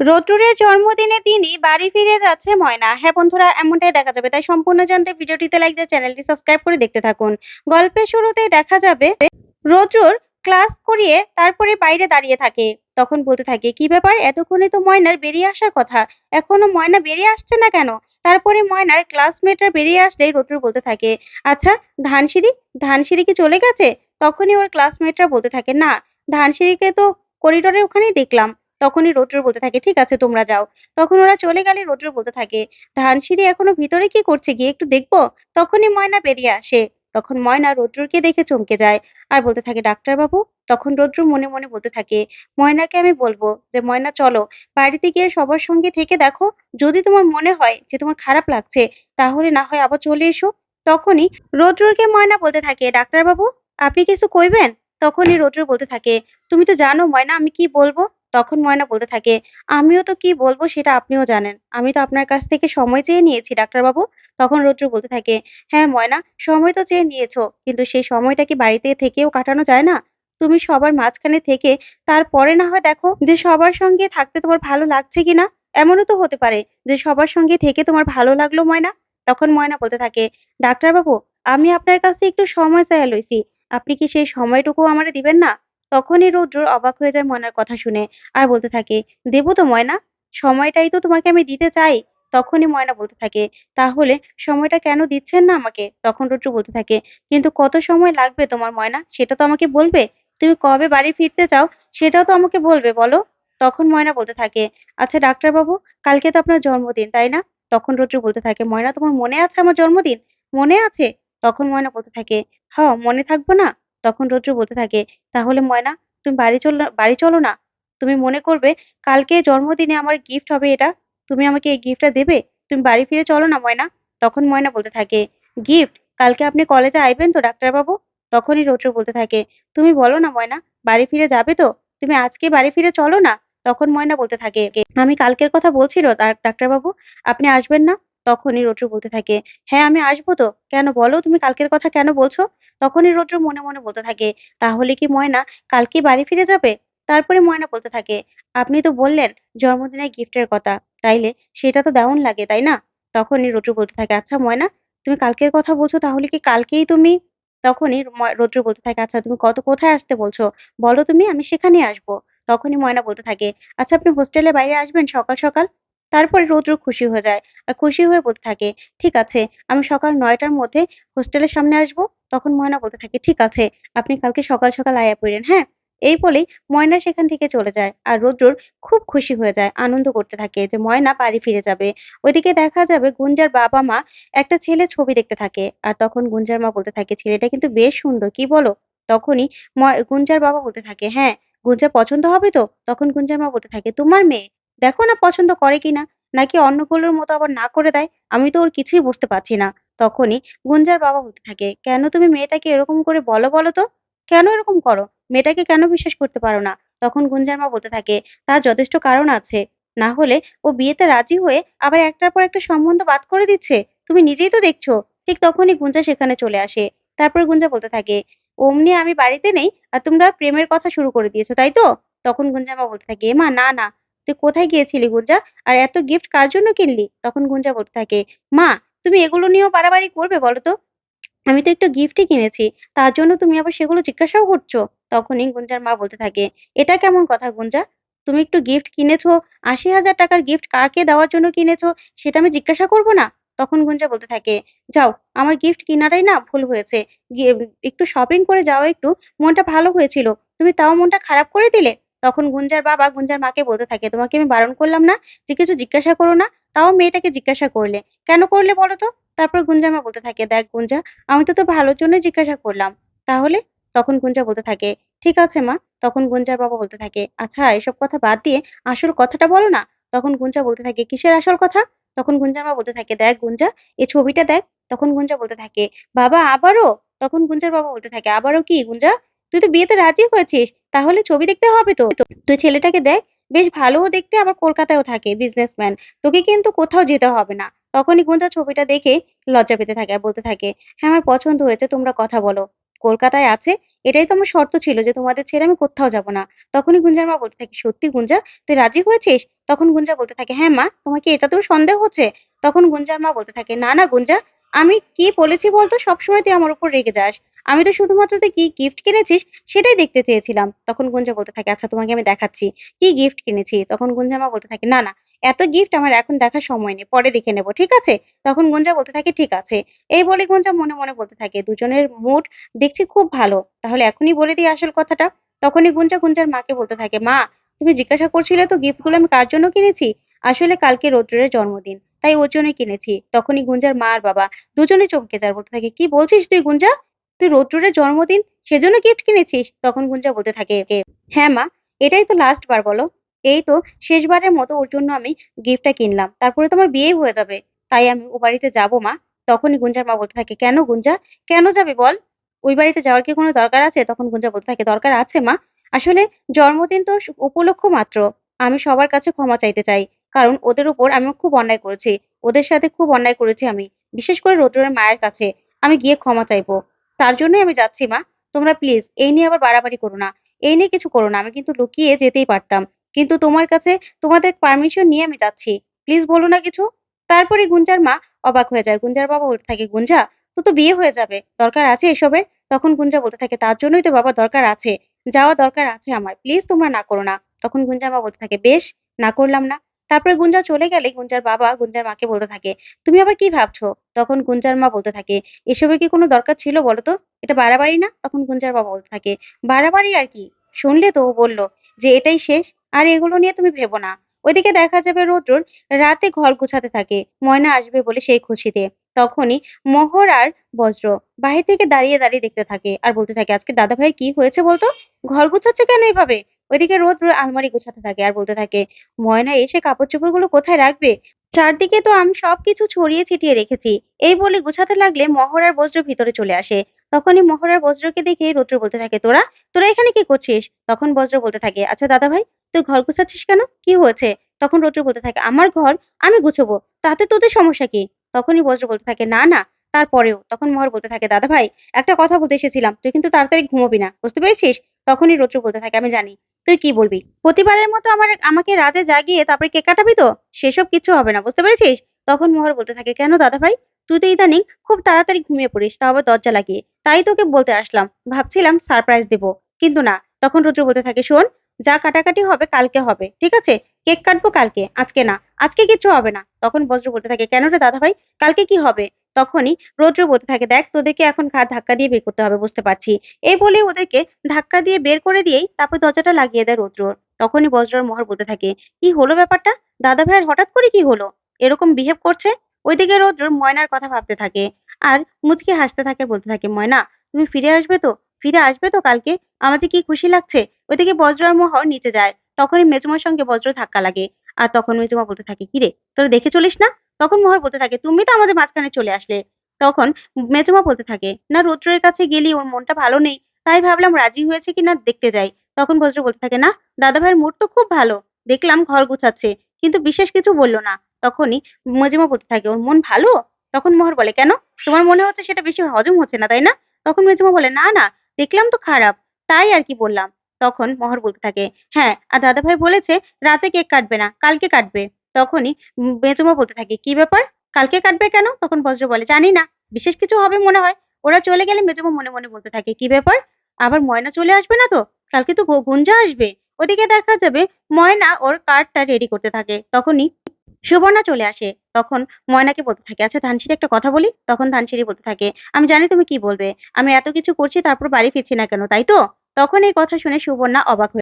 রতুরের জন্মদিনে তিনি বাড়ি ফিরে যাচ্ছে ময়না। হ্যাঁ বন্ধুরা, এমনটাই দেখা যাবে। তাই সম্পূর্ণ জানতে ভিডিওটিতে লাইক দিয়ে চ্যানেলটি সাবস্ক্রাইব করে দেখতে থাকুন। গল্পের শুরুতেই দেখা যাবে রতুর ক্লাস করিয়ে তারপরে বাইরে দাঁড়িয়ে থাকে। তখন বলতে থাকে, কি ব্যাপার? এতক্ষণে তো ময়নার বেরিয়ে আসার কথা। এখনও ময়না বেরিয়ে আসছে না কেন? তারপরে ময়নার ক্লাসমেটরা বেরিয়ে আসলেই রতুর বলতে থাকে আচ্ছা ধানসিঁড়ি? ধানসিঁড়ি কি চলে গেছে? তখনই ওর ক্লাসমেটরা বলতে থাকে, না, ধানসিঁড়িকে তো করিডোরের ওখানেই দেখলাম। তখনই রৌদ্র বলতে থাকে, ঠিক আছে, তোমরা যাও। তখন ওরা চলে গেলে রৌদ্র বলতে থাকে ধানসিঁড়ি এখনও ভিতরে কি করছে গিয়ে একটু দেখব? তখনই ময়না বেরিয়ে আসে। তখন ময়না রৌদ্রকে দেখে চমকে যায় আর বলতে থাকে ডাক্তার বাবু তখন রৌদ্র মনে মনে বলতে থাকে, ময়নাকে আমি বলব যে, ময়না চলো, বাড়িতে গিয়ে সবার সঙ্গে থেকে দেখো। যদি তোমার মনে হয় যে, তোমার খারাপ লাগছে, তাহলে না হয় আবার চলে এসো। তখনই রৌদ্রকে ময়না বলতে থাকে ডাক্তার বাবু আপনি কিছু কইবেন? তখনই রৌদ্র বলতে থাকে, তুমি তো জানো ময়না, আমি কি বলব? তখন ময়না বলতে থাকে, আমিও তো কি বলব সেটা আপনিও জানেন। আমি তো আপনার কাছ থেকে সময় চেয়ে নিয়েছি, ডাক্তারবাবু। তখন রৌদ্র বলতে থাকে হ্যাঁ ময়না, সময় তো চেয়ে নিয়েছো, কিন্তু সেই সময়টা কি বাড়িতে থেকেও কাটানো যায় না? তুমি সবার মাঝখানে থেকে তারপরে না হয় দেখো যে সবার সঙ্গে থাকতে তোমার ভালো লাগছে কিনা এমনও তো হতে পারে যে সবার সঙ্গে থেকে তোমার ভালো লাগল ময়না? তখন ময়না বলতে থাকে, ডাক্তারবাবু, আমি আপনার কাছে একটু সময় চাইয়া লইছি। আপনি কি সেই সময়টুকু আমারে দিবেন না? তখনই রৌদ্র অবাক হয়ে যায় ময়নার কথা শুনে আর বলতে থাকে, দেব তো ময়না, সময়টাই তো তোমাকে আমি দিতে চাই। তখনই ময়না বলতে থাকে, তাহলে সময়টা কেন দিচ্ছেন না আমাকে? তখন রৌদ্র বলতে থাকে, কিন্তু কত সময় লাগবে তোমার ময়না, সেটা তো আমাকে বলবে। তুমি কবে বাড়ি ফিরতে চাও, সেটাও তো আমাকে বলবে, বলো? তখন ময়না বলতে থাকে আচ্ছা ডাক্তারবাবু, কালকে তো আপনার জন্মদিন, তাই না? তখন রৌদ্র বলতে থাকে, ময়না, তোমার মনে আছে আমার জন্মদিন? মনে আছে? তখন ময়না বলতে থাকে হ মনে থাকব না। তখন রৌদ্র বলতে থাকে, তাহলে ময়না, তুমি বাড়ি চলো বাড়ি চলো না। তুমি মনে করবে কালকে জন্মদিনে আমার গিফট হবে এটা। তুমি আমাকে এই গিফটটা দেবে? তুমি বাড়ি ফিরে চলো না ময়না। তখন ময়না বলতে থাকে গিফট কালকে আপনি কলেজে আইবেন তো ডাক্তারবাবু? তখনই রৌদ্র বলতে থাকে, তুমি বলো না ময়না, বাড়ি ফিরে যাবে তো? তুমি আজকে বাড়ি ফিরে চলো না? তখন ময়না বলতে থাকে, আমি কালকের কথা বলছি ডাক্তারবাবু, আপনি আসবেন না? তখনই রৌদ্র বলতে থাকে হ্যাঁ আমি আসব তো। কেন বলো? তুমি কালকের কথা কেন বলছো? তখনই রৌদ্র মনে মনে বলতে থাকে, তাহলে কি ময়না কালকে বাড়ি ফিরে যাবে? তারপরে ময়না বলতে থাকে, আপনি তো বললেন জন্মদিনের গিফটের কথা, তাইলে সেটা তো দারুণ লাগে, তাই না? তখনই রৌদ্র বলতে থাকে আচ্ছা ময়না, তুমি কালকের কথা বলছো, তাহলে কি কালকেই তুমি? তখনই রৌদ্র বলতে থাকে আচ্ছা তুমি কত, কোথায় আসতে বলছো? বলো তুমি, আমি সেখানেই আসব। তখনই ময়না বলতে থাকে আচ্ছা আপনি হোস্টেলের বাইরে আসবেন সকাল সকাল? তারপরে রৌদ্র খুশি হয়ে যায় আর খুশি হয়ে বলতে থাকে, ঠিক আছে, আমি সকাল নয়টার মধ্যে হোস্টেলের সামনে আসব। তখন ময়না বলতে থাকে, ঠিক আছে, আপনি কালকে সকাল সকাল আয়া পড়েন। হ্যাঁ এই বলেই ময়না সেখান থেকে চলে যায় আর রৌদ্রর খুব খুশি হয়ে যায়, আনন্দ করতে থাকে যে ময়না বাড়ি ফিরে যাবে। ওইদিকে দেখা যাবে গুঞ্জার বাবা মা একটা ছেলে ছবি দেখতে থাকে আর তখন গুঞ্জার মা বলতে থাকে, ছেলেটা কিন্তু বেশ সুন্দর, কি বলো? তখনই গুঞ্জার বাবা বলতে থাকে হ্যাঁ গুঞ্জা পছন্দ হবে তো? তখন গুঞ্জার মা বলতে থাকে, তোমার মেয়ে দেখো না পছন্দ করে কিনা? নাকি অন্যগুলোর মতো আবার না করে দেয়? আমি তো ওর কিছুই বুঝতে পারছি না। তখনই গুঞ্জার বাবা বলতে থাকে, কেন তুমি মেয়েটাকে এরকম করে বলো বলো তো? কেন এরকম করো? মেয়েটাকে কেন বিশ্বাস করতে পারো না? তখন গুঞ্জার মা বলতে থাকে, তার যথেষ্ট কারণ আছে। না হলে ও বিয়েতে রাজি হয়ে আবার একটার পর একটা সম্বন্ধ বাদ করে দিচ্ছে। তুমি নিজেই তো দেখছ। ঠিক তখনই গুঞ্জা সেখানে চলে আসে। তারপর গুঞ্জা বলতে থাকে, অমনি আমি বাড়িতে নেই আর তোমরা প্রেমের কথা শুরু করে দিয়েছ, তাই তো? তখন গুঞ্জা মা বলতে থাকে এমা না না। তুই কোথায় গিয়েছিলি গুঞ্জা? আর এত গিফট কার জন্য কিনলি? তখন গুঞ্জা বলতে থাকে, মা, তুমি এগুলো নিয়েও বাড়াবাড়ি করবে বলো তো আমি তো একটু গিফটই কিনেছি, তার জন্য তুমি আবার সেগুলো জিজ্ঞাসাও করছ? তখনই গুঞ্জার মা বলতে থাকে, এটা কেমন কথা গুঞ্জা? তুমি একটু গিফট কিনেছো, আশি হাজার টাকার গিফট কাকে দেওয়ার জন্য কিনেছো, সেটা আমি জিজ্ঞাসা করব না? তখন গুঞ্জা বলতে থাকে, যাও, আমার গিফট কিনাটাই না ভুল হয়েছে একটু শপিং করে যাও একটু, মনটা ভালো হয়েছিল, তুমি তাও মনটা খারাপ করে দিলে? তখন গুঞ্জার বাবা গুঞ্জার মাকে বলতে থাকে, তোমাকে আমি বারণ করলাম না যে কিছু জিজ্ঞাসা করো না? তাও মেয়েটাকে জিজ্ঞাসা করলে। কেন করলে বলো তো? তারপর গুঞ্জা মা বলতে থাকে, দেখ গুঞ্জা, আমি তো তোর ভালোর জন্য জিজ্ঞাসা করলাম। তাহলে তখন গুঞ্জা বলতে থাকে, ঠিক আছে মা। তখন গুঞ্জার বাবা বলতে থাকে আচ্ছা এসব কথা বাদ দিয়ে আসল কথাটা বলো না? তখন গুঞ্জা বলতে থাকে, কিসের আসল কথা? তখন গুঞ্জার মা বলতে থাকে, দেখ গুঞ্জা এই ছবিটা দেখ। তখন গুঞ্জা বলতে থাকে, বাবা, আবারও? তখন গুঞ্জার বাবা বলতে থাকে, আবারও কি গুঞ্জা? তুই তো বিয়েতে রাজি হয়েছিস, তাহলে ছবি দেখতে হবে তো। তুই ছেলেটাকে দেখ, বেশ ভালোও দেখতে আবার কলকাতায়ও থাকে বিজনেসম্যান তোকে কিন্তু কোথাও যেতে হবে না। তখনই গুঞ্জা ছবিটা দেখে লজ্জা পেতে থাকে আর বলতে থাকে হ্যাঁ আমার পছন্দ হয়েছে, তোমরা কথা বলো। কলকাতায় আছে, এটাই তো আমার শর্ত ছিল যে তোমাদের ছেড়ে আমি কোথাও যাব না। তখনই গুঞ্জার মা বলতে থাকে, সত্যি গুঞ্জা, তুই রাজি হয়েছিস? তখন গুঞ্জা বলতে থাকে হ্যাঁ মা, তোমার কি এটাতেও সন্দেহ হচ্ছে? তখন গুঞ্জার মা বলতে থাকে, না না গুঞ্জা, আমি কি বলেছি বলতো, সবসময় তুই আমার উপর রেগে যাস। আমি তো শুধুমাত্র তুই কি গিফট কিনেছিস সেটাই দেখতে চেয়েছিলাম। তখন গুঞ্জা বলতে থাকে আচ্ছা তোমাকে আমি দেখাচ্ছি। কি গিফট কিনেছি? তখন গুঞ্জা মা বলতে থাকে, না না, এত গিফট আমার এখন দেখার সময় নেই, পরে দেখে নেব, ঠিক আছে? তখন গুঞ্জা বলতে থাকে, ঠিক আছে। এই বলে গুঞ্জা মনে মনে বলতে থাকে, দুজনের মুড দেখছি খুব ভালো, তাহলে এখনই বলে দিই আসল কথাটা। তখনই গুঞ্জা গুঞ্জার মাকে বলতে থাকে, মা, তুমি জিজ্ঞাসা করছিলে তো গিফটগুলো আমি কার জন্য কিনেছি? আসলে কালকে রৌদ্রের জন্মদিন, তাই ওর জন্যই কিনেছি। তখনই গুঞ্জার মা আর বাবা দুজনে চমকে যায়, বলতে থাকে, কি বলছিস তুই গুঞ্জা তুই রৌদ্রের জন্মদিন, সেজন্য গিফট কিনেছিস? তখন গুঞ্জা বলতে থাকে একে। হ্যাঁ মা, এটাই তো লাস্ট বার বলো। এই তো শেষবারের মতো ওর জন্য আমি গিফটটা কিনলাম। তারপরে তোমার বিয়ে হয়ে যাবে। তাই আমি ও বাড়িতে যাব মা। তখনই গুঞ্জার মা বলতে থাকে, কেন গুঞ্জা? কেন যাবে বল? ওই বাড়িতে যাওয়ার কি কোনো দরকার আছে? তখন গুঞ্জা বলতে থাকে, দরকার আছে মা। আসলে জন্মদিন তো উপলক্ষ মাত্র। আমি সবার কাছে ক্ষমা চাইতে চাই। কারণ ওদের উপর আমি খুব অন্যায় করেছি। ওদের সাথে খুব অন্যায় করেছি আমি। বিশেষ করে রৌদ্রের মায়ের কাছে। আমি গিয়ে ক্ষমা চাইব। তার জন্যই আমি যাচ্ছি, মা। তোমরা প্লিজ এই নিয়ে আবার বাড়াবাড়ি করো না। এই নিয়ে কিছু করো না। আমি কিন্তু লুকিয়ে যেতেই পারতাম। কিন্তু তোমার কাছে তোমাদের পারমিশন নিয়ে আমি যাচ্ছি। প্লিজ বলো না কিছু? তারপরে গুঞ্জার মা অবাক হয়ে যায়। গুঞ্জার বাবা বলতে থাকে, গুঞ্জা তো তো বিয়ে হয়ে যাবে। দরকার আছে এসবের তখন গুঞ্জা বলতে থাকে, তার জন্যই তো বাবা দরকার আছে। যাওয়া দরকার আছে আমার। প্লিজ তোমরা না করো না। তখন গুঞ্জার মা বলতে থাকে, বেশ, না করলাম না। তারপরে গুঞ্জা চলে গেলে গুঞ্জার বাবা গুঞ্জার মাকে বলতে থাকে, তুমি আবার কি ভাবছ? তখন গুঞ্জার মা বলতে থাকে, এসবে কি কোনো দরকার ছিল বলো তো? এটা বাড়াবাড়ি না? তখন গুঞ্জার বাবা বলতে থাকে, বাড়াবাড়ি আর কি? শুনলে তো ও বলল যে, এটাই শেষ, আর এগুলো নিয়ে তুমি ভেবো না। ওইদিকে দেখা যাবে রৌদ্রর রাতে ঘর গুছাতে থাকে, ময়না আসবে বলে সেই খুশিতে। তখনই মোহর আর বজ্র বাহির থেকে দাঁড়িয়ে দাঁড়িয়ে দেখতে থাকে, আর বলতে থাকে, আজকে দাদা ভাই কি হয়েছে বলতো? ঘর গুছাচ্ছে কেন এভাবে? ওইদিকে রৌদ্র আলমারি গুছাতে থাকে আর বলতে থাকে, ময়না এসে কাপড় চোপড়গুলো কোথায় রাখবে? চারদিকে তো আমি সবকিছু ছড়িয়ে ছিটিয়ে রেখেছি। এই বলে গুছাতে লাগলে মহর আর বজ্র ভিতরে চলে আসে। তখনই মহর আর বজ্রকে দেখে রৌদ্র বলতে থাকে, তোরা? তোরা এখানে কি করছিস? তখন বজ্র বলতে থাকে আচ্ছা দাদা ভাই তুই ঘর গুছাচ্ছিস কেন? কি হয়েছে? তখন রৌদ্র বলতে থাকে, আমার ঘর আমি গুছবো, তাতে তোদের সমস্যা কি? তখনই বজ্র বলতে থাকে, না না, তারপরেও। তখন মোহর বলতে থাকে দাদা ভাই একটা কথা বলতে এসেছিলাম, তুই কিন্তু তাড়াতাড়ি ঘুমোবি না, বুঝতে পেরেছিস? তখনই রৌদ্র বলতে থাকে, আমি জানি। তুই কি বলবি? প্রতিবারের মতো আমার আমাকে রাতে জাগিয়ে তারপরে কেক কাটাবি তো? সেসব কিছু হবে না, বুঝতে পেরেছিস? তখন মোহর বলতে থাকে, কেন দাদা ভাই তুই তো ইদানিং খুব তাড়াতাড়ি ঘুমিয়ে পড়িস তা আবার দরজা লাগিয়ে। তাই তোকে বলতে আসলাম, ভাবছিলাম সারপ্রাইজ দেবো, কিন্তু না। তখন রুদ্র বলতে থাকে, শোন, যা কাটাকাটি হবে কালকে হবে, ঠিক আছে? কেক কাটবো কালকে, আজকে না, আজকে কিচ্ছু হবে না। তখন বজ্র বলতে থাকে, কেন রে দাদা ভাই কালকে কি হবে? তখনই রৌদ্র বলতে থাকে, দেখ, তোদেরকে এখন ঘাট ধাক্কা দিয়ে বের করতে হবে, বুঝতে পারছি। এই বলে ওদেরকে ধাক্কা দিয়ে বের করে দিয়েই তারপর দরজাটা লাগিয়ে দেয় রৌদ্র। তখনই বজ্রর মোহর বলতে থাকে, কি হলো ব্যাপারটা? দাদা ভাইয়ের হঠাৎ করে কি হলো? এরকম বিহেভ করছে? ওইদিকে রৌদ্র ময়নার কথা ভাবতে থাকে আর মুচকি হাসতে থাকে, বলতে থাকে, ময়না, তুমি ফিরে আসবে তো? ফিরে আসবে তো কালকে? আমার যে কি খুশি লাগছে? ওইদিকে বজ্র আর মোহর নিচে যায়। তখনই মেজমার সঙ্গে বজ্র ধাক্কা লাগে। আর তখন মেজমা বলতে থাকে কিরে তোরা দেখে চলিস না? তখন মোহর বলতে থাকে, তুমি তো আমাদের মাঝখানে চলে আসলে। তখন মেজমা বলতে থাকে, না, রৌদ্রের কাছে গেলি ওর মনটা ভালো নেই, তাই ভাবলাম রাজি হয়েছে কিনা দেখতে যাই। তখন বজ্র বলতে থাকে, না দাদা ভাইয়ের মুড তো খুব ভালো, দেখলাম ঘর গুছাচ্ছে, কিন্তু বিশেষ কিছু বলল না। তখনই মেজমা বলতে থাকে, ওর মন ভালো? তখন মোহর বলে, কেন? তোমার মনে হচ্ছে সেটা বেশি হজম হচ্ছে না, তাই না? তখন মেজমা বলে, না না, দেখলাম তো খারাপ, তাই আর কি বললাম। তখন মোহর বলতে থাকে হ্যাঁ আর দাদা ভাই বলেছে রাতে কেক কাটবে না, কালকে কাটবে। তখনই মেজমা বলতে থাকে, কি ব্যাপার? কালকে কাটবে কেন? তখন বজ্র বলে, জানি না, বিশেষ কিছু হবে মনে হয়। ওরা চলে গেলে মেজমা মনে মনে বলতে থাকে, কি ব্যাপার? আবার ময়না চলে আসবে না তো? কালকে তো গুঞ্জা আসবে। ওদিকে দেখা যাবে ময়না ওর কার্ডটা রেডি করতে থাকে। তখনই সুবর্ণা চলে আসে। তখন ময়নাকে বলতে থাকে আচ্ছা ধানসিঁড়ি একটা কথা বলি? তখন ধানসিঁড়ি বলতে থাকে, আমি জানি তুমি কি বলবে। আমি এত কিছু করছি, তারপর বাড়ি ফিরছি না কেন, তাই তো? তখন এই কথা শুনে সুবর্ণা অবাক হয়ে